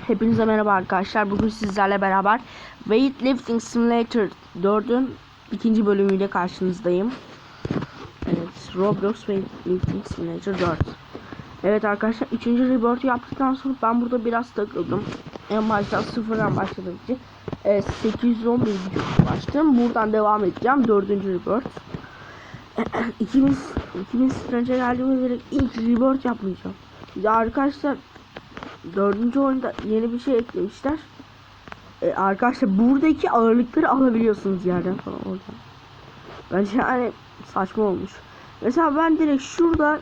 Hepinize merhaba arkadaşlar. Bugün sizlerle beraber Weightlifting Simulator 4'ün ikinci bölümüyle karşınızdayım. Evet, Roblox Weightlifting Simulator 4. Evet arkadaşlar, üçüncü reboot yaptıktan sonra ben burada biraz takıldım. En baştan sıfırdan başladığım için e, 811 başladım. Buradan devam edeceğim. Dördüncü reboot. 2000 2000 önce geldiğime ilk reboot yapmayacağım. Ya arkadaşlar dördüncü oyunda yeni bir şey eklemişler. Ee, arkadaşlar buradaki ağırlıkları alabiliyorsunuz yerden falan oradan. Bence yani saçma olmuş. Mesela ben direkt şurada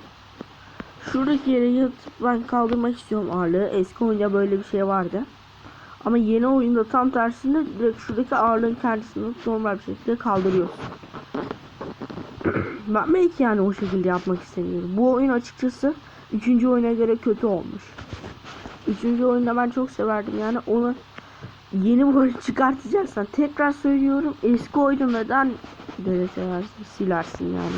şuradaki yere yatıp ben kaldırmak istiyorum ağırlığı. Eski oyunda böyle bir şey vardı. Ama yeni oyunda tam tersinde direkt şuradaki ağırlığın kendisini normal bir şekilde kaldırıyorsun. ben belki yani o şekilde yapmak istemiyorum. Bu oyun açıkçası üçüncü oyuna göre kötü olmuş. Üçüncü oyunda ben çok severdim yani onu yeni bir oyun çıkartacaksan tekrar söylüyorum eski oyunu neden böyle seversin silersin yani.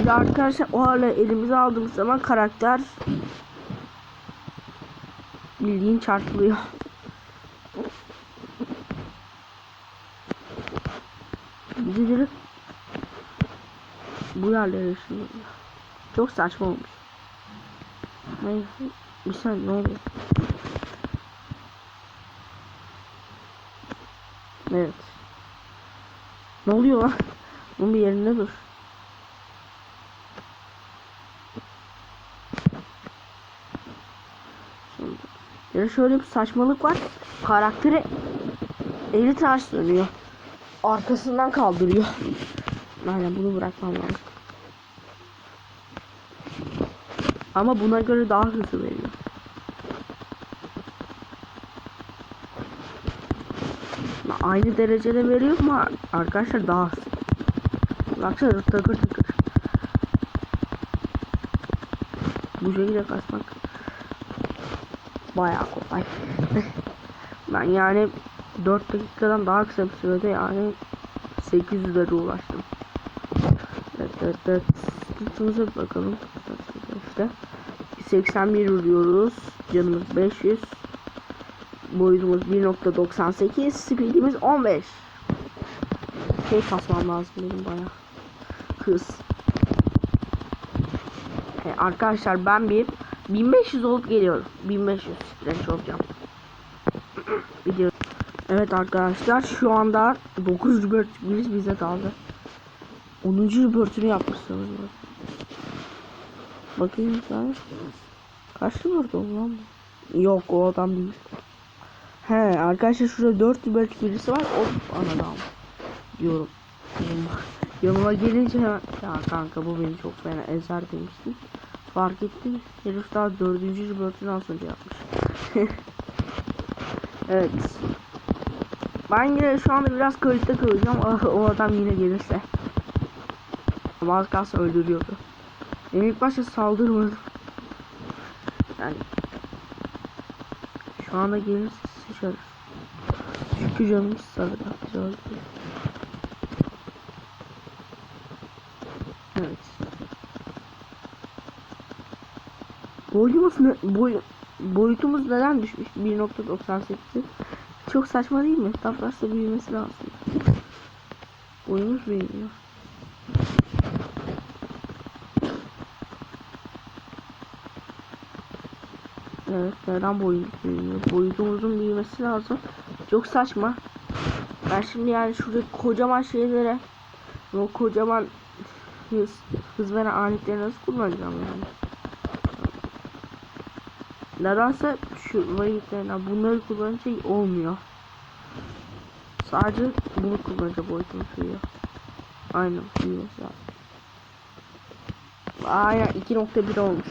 Bir arkadaşlar o hala elimize aldığımız zaman karakter bildiğin çarpılıyor. Bizi direkt bu yerlere ışınlıyor. Çok saçma olmuş. Neyse. Bir saniye ne oluyor? Evet. Ne oluyor lan? Bunun bir yerinde dur. Şimdi. Ya şöyle bir saçmalık var. Karakteri eli ters dönüyor. Arkasından kaldırıyor. Aynen bunu bırakmam lazım. Ama buna göre daha hızlı veriyor. Aynı derecede veriyor ama arkadaşlar daha hızlı. Baksana takır takır. Bu şekilde kasmak bayağı kolay. ben yani 4 dakikadan daha kısa bir sürede yani 800'lere ulaştım. Evet evet evet. Tutumuza bakalım. İşte 81 vuruyoruz. Canımız 500. Boyutumuz 1.98. Speedimiz 15. Şey kasmam lazım benim baya. Hız. E, arkadaşlar ben bir 1500 olup geliyorum. 1500 stretch olacağım. Evet arkadaşlar şu anda 9 rübörtümüz bize kaldı. 10. rübörtünü yapmışsınız. Bakayım sen. Kaç rübört oldu lan? Yok o adam değil. He arkadaşlar şurada 4 rübört birisi var. O anadan diyorum. Yanıma gelince hemen ya kanka bu beni çok fena ezer demiştim. Fark ettim. Herif daha 4. rübörtünü az önce yapmış. evet. Ben yine şu anda biraz kayıtta kalacağım. O adam yine gelirse. Ama az kalsın öldürüyordu. Benim ilk başta saldırmadım. Yani şu anda gelirse sıçarız. Çünkü canımız. Güzel. Evet. Boyumuz ne? Boy, boyutumuz neden düşmüş? 1.98 Çok saçma değil mi? Fazla büyümesi lazım. Boyumuz büyümüyor. Evet neden boyun büyümüyor? Boyutumuzun büyümesi lazım. Çok saçma. Ben şimdi yani şurada kocaman şeylere o kocaman hız, hız veren aletleri nasıl kullanacağım yani? Nedense şu vayitlerinden bunları kullanınca olmuyor. Sadece bunu kullanınca boyutumuz büyüyor. Aynen büyümesi lazım. Aynen 2.1 olmuş.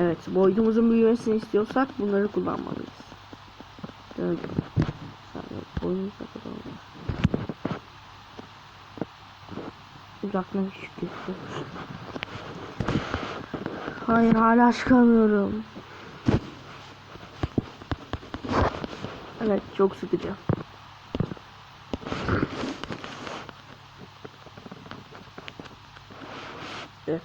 Evet, boyutumuzun büyümesini istiyorsak bunları kullanmalıyız. Kadar olmuş? Uzaktan şükür. Hayır, hala çıkamıyorum. Evet, çok sıkıcı. Evet.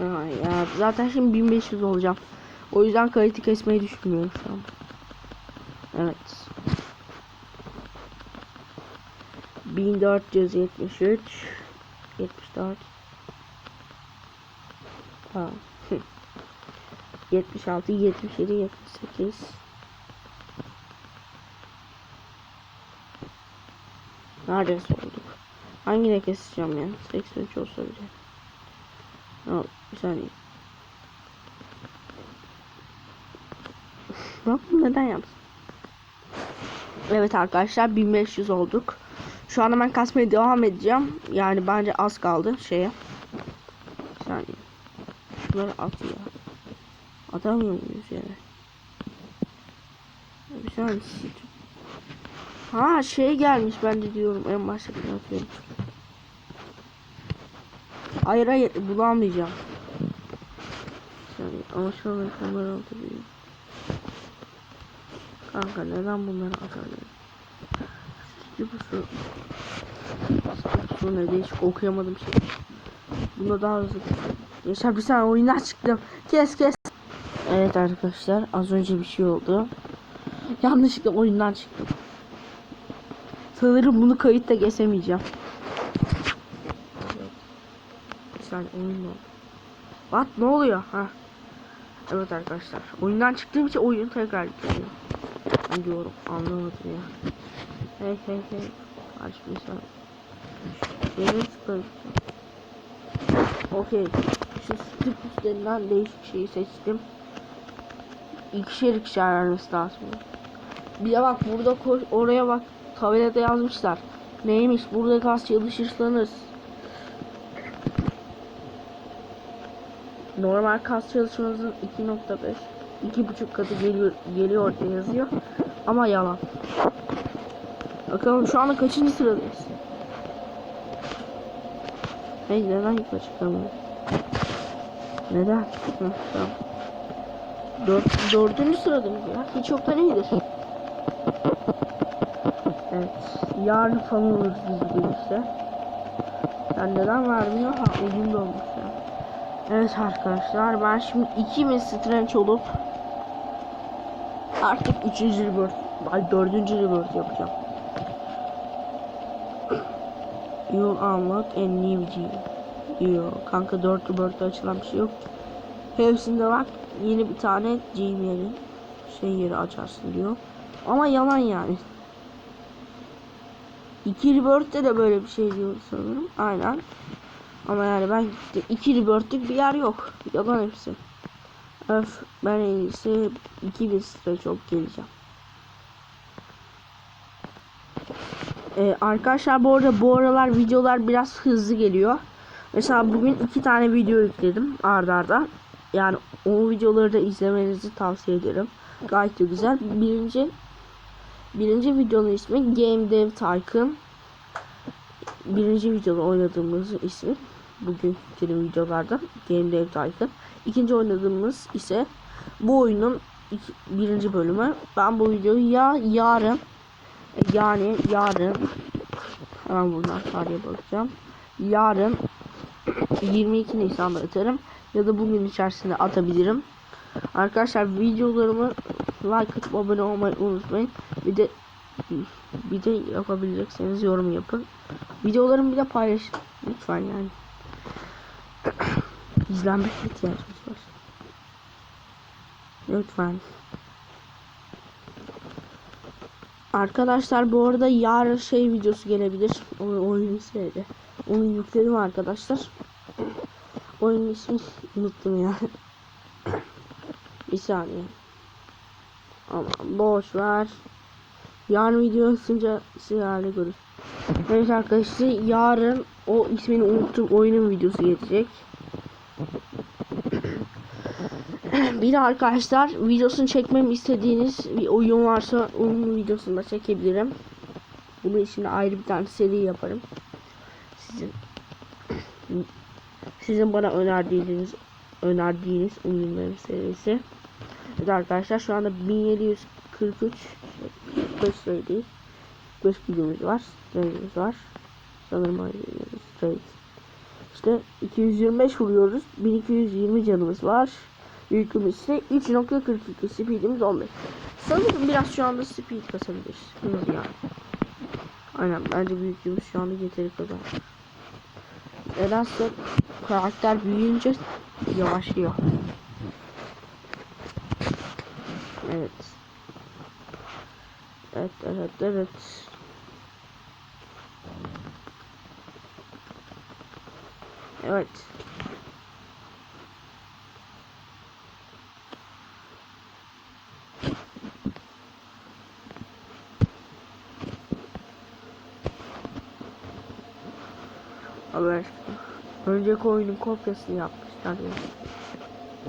Ya, zaten şimdi 1500 olacağım. O yüzden kayıtı kesmeyi düşünmüyorum şu an. Evet. 1473 74 Tamam. 76 77 78 Neredeyse olduk. Hangine keseceğim ya? 83 olsa bile. Al, bir saniye. Bunu neden yaptın? Evet arkadaşlar 1500 olduk. Şu anda ben kasmaya devam edeceğim. Yani bence az kaldı şeye. Bir saniye. Şunları at ya. Atamıyor muyuz yere? Bir saniye. Ha şey gelmiş ben de diyorum en başta atıyorum. Hayır hayır bulamayacağım. Bir saniye ama şu an kamera atabiliyor. Kanka neden bunları atamıyorum? Bu su. Su ne değişik okuyamadım şey. Bunda daha hızlı. Yaşar bir saniye oyundan çıktım. Kes kes. Evet arkadaşlar az önce bir şey oldu. Yanlışlıkla oyundan çıktım. Sanırım bunu kayıtta kesemeyeceğim. Bir saniye oyun oldu? What ne oluyor? Ha. Evet arkadaşlar. Oyundan çıktığım için oyun tekrar yükleniyor. Diyorum anlamadım ya. Hey hey hey. Aç bir saniye. Yeni tıkladım. Okey. Şu stick üstlerinden değişik şeyi seçtim. İkişer ikişer vermesi lazım. Bir de bak burada koş, oraya bak tabelada yazmışlar. Neymiş burada kas çalışırsanız normal kas çalışmanızın 2.5 2.5 katı geliyor geliyor diye yazıyor. Ama yalan. Bakalım şu anda kaçıncı sıradayız? Hey neden yukarı çıkamıyor? Neden? Hı, tamam. Dört, dördüncü sırada mı ya? Hiç yoktan iyidir. Evet. Yarın falan oluruz biz işte. Yani neden vermiyor? Ha da olmuş. Evet arkadaşlar ben şimdi 2000 strange olup artık 3. rebirth, ay 4. rebirth yapacağım. You unlock a new G. Yo kanka 4 rebirth'te açılan bir şey yok. Hepsinde bak yeni bir tane G'm yeri şey yeri açarsın diyor. Ama yalan yani. 2 rebirth'te de böyle bir şey diyor sanırım. Aynen. Ama yani ben gittim. 2 rebirth'lük bir yer yok. Yalan hepsi. Öf ben en iyisi 2000 stre çok geleceğim. Ee, arkadaşlar bu arada bu aralar videolar biraz hızlı geliyor. Mesela bugün iki tane video yükledim ardarda. Arda. Yani o videoları da izlemenizi tavsiye ederim. Gayet güzel. Birinci birinci videonun ismi Game Dev Tycoon. Birinci videoda oynadığımız ismi bugün videolarda Game Dev Tycoon. İkinci oynadığımız ise bu oyunun birinci bölümü. Ben bu videoyu ya yarın yani yarın hemen buradan tarihe bakacağım. Yarın 22 Nisan'da atarım ya da bugün içerisinde atabilirim. Arkadaşlar videolarımı like atıp abone olmayı unutmayın. Bir de bir de yapabilecekseniz yorum yapın. Videolarımı bir de paylaşın. Lütfen yani. İzlenmek ihtiyacımız var. Lütfen. Arkadaşlar bu arada yarın şey videosu gelebilir. O oyun ismiydi. Onu yükledim arkadaşlar. Oyunun ismini unuttum ya. Bir saniye. Ama boş ver. Yarın video ısınca sizlerle görür. Evet arkadaşlar yarın o ismini unuttum oyunun videosu gelecek. bir de arkadaşlar videosunu çekmemi istediğiniz bir oyun varsa onun videosunu da çekebilirim. Bunun için de ayrı bir tane seri yaparım. Sizin sizin bana önerdiğiniz önerdiğiniz oyunların serisi. Evet arkadaşlar şu anda 1743 45 sayıdayız. 45 videomuz var. Videomuz var. Sanırım straight. İşte 225 vuruyoruz. 1220 canımız var. Yükümüz ise 3.42 speedimiz 15. Sanırım biraz şu anda speed kasabiliriz. Bilmiyorum yani. Aynen bence büyüklüğümüz şu anda yeteri kadar. Nedense karakter büyüyünce yavaşlıyor. Evet. Evet evet evet. Evet. Haber. Önceki oyunun kopyasını yapmışlar ya.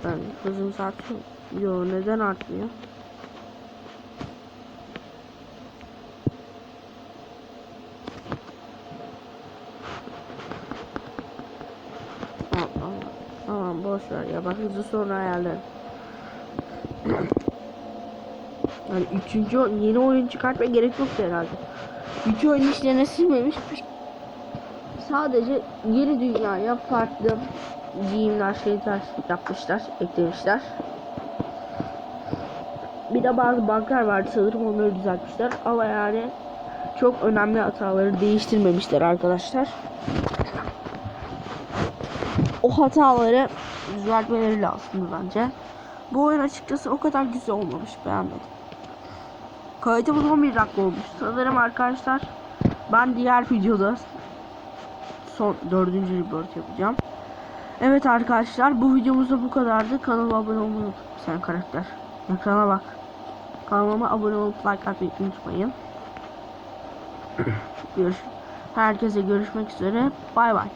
Ben hızım artıyor. Yo neden artmıyor? Tamam tamam. Tamam boş ya bak hızı sonra ayarlarım. Yani üçüncü yeni oyun çıkartmaya gerek yoktu herhalde. Üç oyun işlerine silmemiş. Sadece yeni dünyaya farklı giyimler şeyler yapmışlar, eklemişler. Bir de bazı banklar vardı sanırım onları düzeltmişler ama yani çok önemli hataları değiştirmemişler arkadaşlar. O hataları düzeltmeleri lazım bence. Bu oyun açıkçası o kadar güzel olmamış beğenmedim. Kaydımız 11 dakika olmuş. Sanırım arkadaşlar ben diğer videoda son dördüncü report yapacağım. Evet arkadaşlar bu videomuzda bu kadardı. Kanala abone olmayı unutmayın sen karakter. Ekrana bak. Kanalıma abone olup like atmayı unutmayın. Görüş Herkese görüşmek üzere. Bay bay.